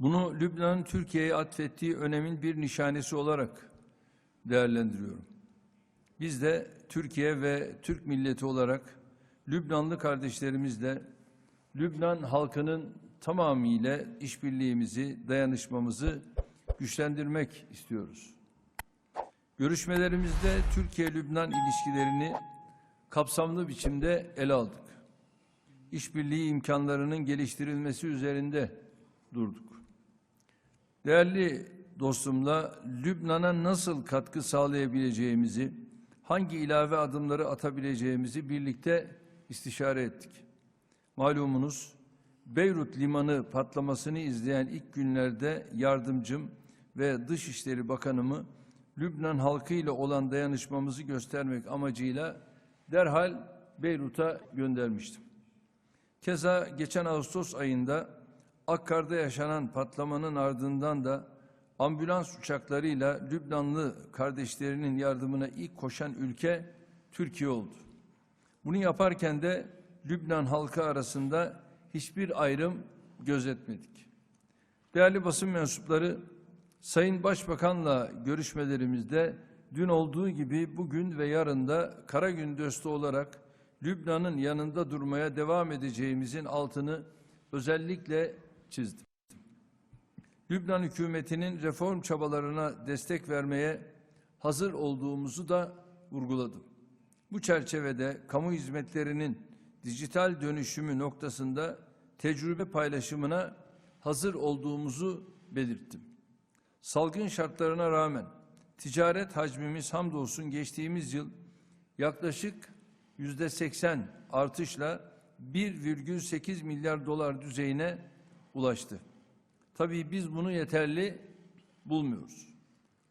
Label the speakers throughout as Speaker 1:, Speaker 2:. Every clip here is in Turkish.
Speaker 1: Bunu Lübnan'ın Türkiye'ye atfettiği önemin bir nişanesi olarak değerlendiriyorum. Biz de Türkiye ve Türk milleti olarak Lübnanlı kardeşlerimizle Lübnan halkının tamamıyla işbirliğimizi, dayanışmamızı güçlendirmek istiyoruz. Görüşmelerimizde Türkiye-Lübnan ilişkilerini kapsamlı biçimde ele aldık. İşbirliği imkanlarının geliştirilmesi üzerinde durduk. Değerli dostumla Lübnan'a nasıl katkı sağlayabileceğimizi, hangi ilave adımları atabileceğimizi birlikte istişare ettik. Malumunuz Beyrut limanı patlamasını izleyen ilk günlerde yardımcım ve Dışişleri Bakanımı Lübnan halkı ile olan dayanışmamızı göstermek amacıyla derhal Beyrut'a göndermiştim. Keza geçen Ağustos ayında Akkar'da yaşanan patlamanın ardından da ambulans uçaklarıyla Lübnanlı kardeşlerinin yardımına ilk koşan ülke Türkiye oldu. Bunu yaparken de Lübnan halkı arasında hiçbir ayrım gözetmedik. Değerli basın mensupları, Sayın Başbakan'la görüşmelerimizde dün olduğu gibi bugün ve yarın da kara gün dostu olarak Lübnan'ın yanında durmaya devam edeceğimizin altını özellikle çizdim. Lübnan hükümetinin reform çabalarına destek vermeye hazır olduğumuzu da vurguladım. Bu çerçevede kamu hizmetlerinin dijital dönüşümü noktasında tecrübe paylaşımına hazır olduğumuzu belirttim. Salgın şartlarına rağmen ticaret hacmimiz hamdolsun geçtiğimiz yıl yaklaşık yüzde 80 artışla 1,8 milyar dolar düzeyine ulaştı. Tabii biz bunu yeterli bulmuyoruz.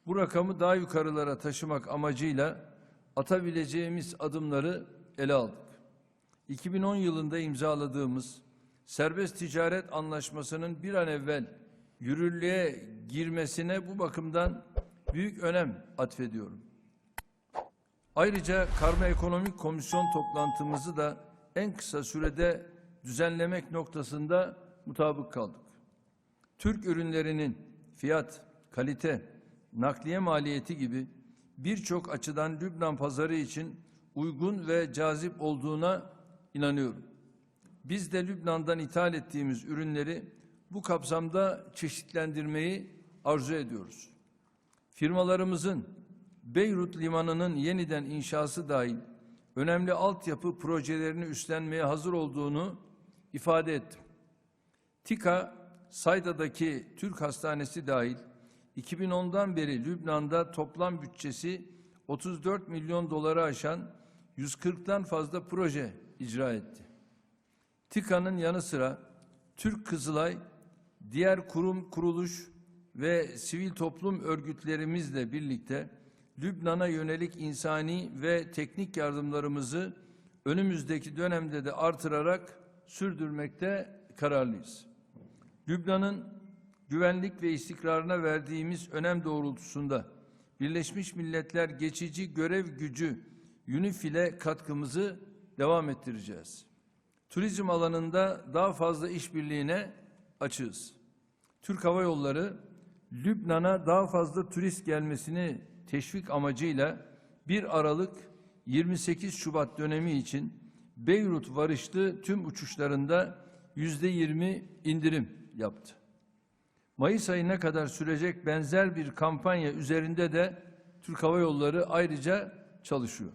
Speaker 1: Bu rakamı daha yukarılara taşımak amacıyla atabileceğimiz adımları ele aldık. 2010 yılında imzaladığımız serbest ticaret anlaşmasının bir an evvel yürürlüğe girmesine bu bakımdan büyük önem atfediyorum. Ayrıca Karma Ekonomik Komisyon toplantımızı da en kısa sürede düzenlemek noktasında mutabık kaldık. Türk ürünlerinin fiyat, kalite, nakliye maliyeti gibi birçok açıdan Lübnan pazarı için uygun ve cazip olduğuna inanıyorum. Biz de Lübnan'dan ithal ettiğimiz ürünleri bu kapsamda çeşitlendirmeyi arzu ediyoruz. Firmalarımızın Beyrut limanının yeniden inşası dahil önemli altyapı projelerini üstlenmeye hazır olduğunu ifade ettim. TİKA, Sayda'daki Türk Hastanesi dahil 2010'dan beri Lübnan'da toplam bütçesi 34 milyon doları aşan 140'tan fazla proje icra etti. TİKA'nın yanı sıra Türk Kızılay, diğer kurum, kuruluş ve sivil toplum örgütlerimizle birlikte Lübnan'a yönelik insani ve teknik yardımlarımızı önümüzdeki dönemde de artırarak sürdürmekte kararlıyız. Lübnan'ın güvenlik ve istikrarına verdiğimiz önem doğrultusunda Birleşmiş Milletler geçici görev gücü UNIFIL'e katkımızı devam ettireceğiz. Turizm alanında daha fazla işbirliğine açığız. Türk Hava Yolları Lübnan'a daha fazla turist gelmesini teşvik amacıyla 1 Aralık 28 Şubat dönemi için Beyrut varışlı tüm uçuşlarında yüzde 20 indirim yaptı. Mayıs ayına kadar sürecek benzer bir kampanya üzerinde de Türk Hava Yolları ayrıca çalışıyor.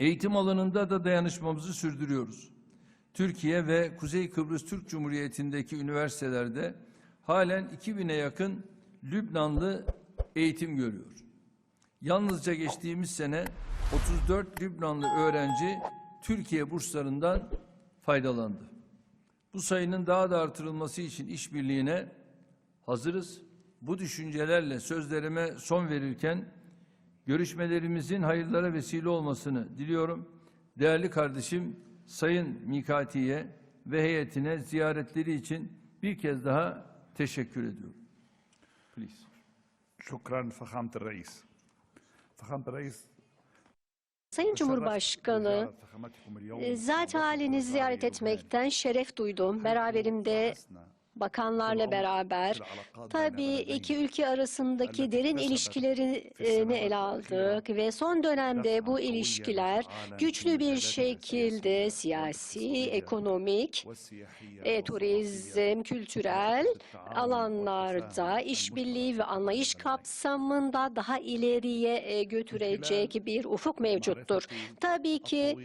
Speaker 1: Eğitim alanında da dayanışmamızı sürdürüyoruz. Türkiye ve Kuzey Kıbrıs Türk Cumhuriyeti'ndeki üniversitelerde halen 2000'e yakın Lübnanlı eğitim görüyor. Yalnızca geçtiğimiz sene 34 Lübnanlı öğrenci Türkiye burslarından faydalandı. Bu sayının daha da artırılması için işbirliğine hazırız. Bu düşüncelerle sözlerime son verirken görüşmelerimizin hayırlara vesile olmasını diliyorum. Değerli kardeşim Sayın Mikati'ye ve heyetine ziyaretleri için bir kez daha teşekkür ediyorum. Please.
Speaker 2: Şükran Fahamd Reis. Fahamd Reis
Speaker 3: Sayın Cumhurbaşkanı, e, zat halini ziyaret etmekten şeref duydum. Beraberimde bakanlarla beraber tabii iki ülke arasındaki derin ilişkilerini ele aldık ve son dönemde bu ilişkiler güçlü bir şekilde siyasi, ekonomik, e, turizm, kültürel alanlarda işbirliği ve anlayış kapsamında daha ileriye e, götürecek bir ufuk mevcuttur. Tabii ki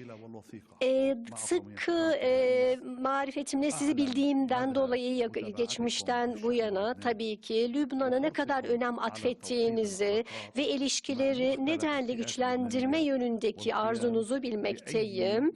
Speaker 3: e, sıkı e, marifetimle sizi bildiğimden dolayı ya- geçmişten bu yana tabii ki Lübnan'a ne kadar önem atfettiğinizi ve ilişkileri nedenli güçlendirme yönündeki arzunuzu bilmekteyim.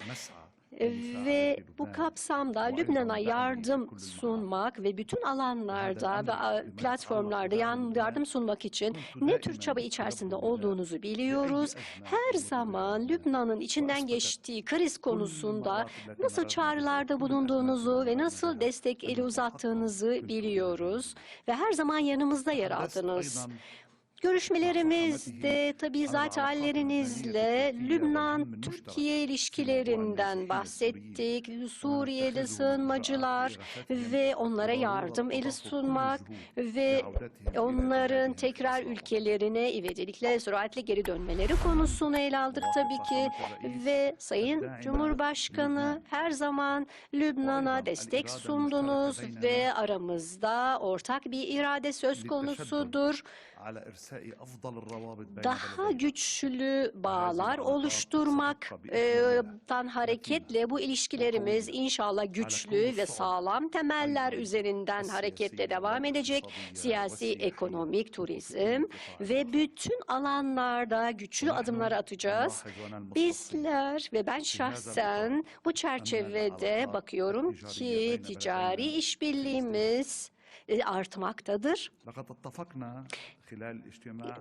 Speaker 3: Ve bu kapsamda Lübnan'a yardım sunmak ve bütün alanlarda ve platformlarda yardım sunmak için ne tür çaba içerisinde olduğunuzu biliyoruz. Her zaman Lübnan'ın içinden geçtiği kriz konusunda nasıl çağrılarda bulunduğunuzu ve nasıl destek eli uzattığınızı biliyoruz. Ve her zaman yanımızda yer aldınız. Görüşmelerimizde tabii zaten hallerinizle Lübnan-Türkiye ilişkilerinden bahsettik. Suriyeli sığınmacılar ve onlara yardım eli sunmak ve onların tekrar ülkelerine ivedilikle süratle geri dönmeleri konusunu ele aldık tabii ki. Ve Sayın Cumhurbaşkanı her zaman Lübnan'a destek sundunuz ve aramızda ortak bir irade söz konusudur daha güçlü bağlar oluşturmaktan hareketle bu ilişkilerimiz inşallah güçlü ve sağlam temeller üzerinden hareketle devam edecek. Siyasi, ekonomik, turizm ve bütün alanlarda güçlü adımlar atacağız. Bizler ve ben şahsen bu çerçevede bakıyorum ki ticari işbirliğimiz e, artmaktadır.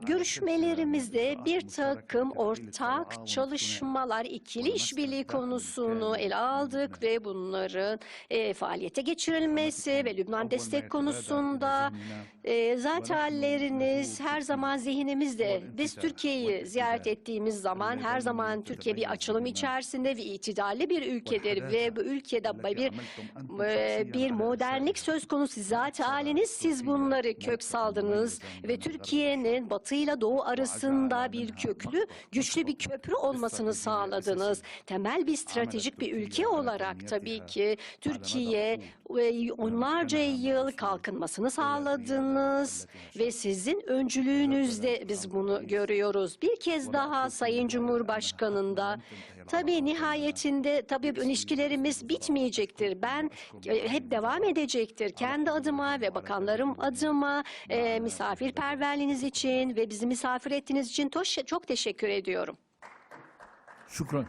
Speaker 3: Görüşmelerimizde bir takım ortak çalışmalar, ikili işbirliği konusunu ele aldık ve bunların e, faaliyete geçirilmesi ve Lübnan destek konusunda e, zaten halleriniz her zaman zihnimizde. Biz Türkiye'yi ziyaret ettiğimiz zaman her zaman Türkiye bir açılım içerisinde ve itidalli bir ülkedir ve bu ülkede bir e, bir modernlik söz konusu. Zaten haliniz siz bunları kök saldınız ve Türkiye'nin batıyla doğu arasında bir köklü, güçlü bir köprü olmasını sağladınız. Temel bir stratejik bir ülke olarak tabii ki Türkiye onlarca yıl kalkınmasını sağladınız ve sizin öncülüğünüzde biz bunu görüyoruz. Bir kez daha Sayın Cumhurbaşkanı'nda tabii nihayetinde tabii ilişkilerimiz bitmeyecektir. Ben e, hep devam edecektir. Kendi adıma ve bakanlarım adıma e, misafirperverliğiniz için ve bizi misafir ettiğiniz için çok teşekkür ediyorum.
Speaker 1: Şükran.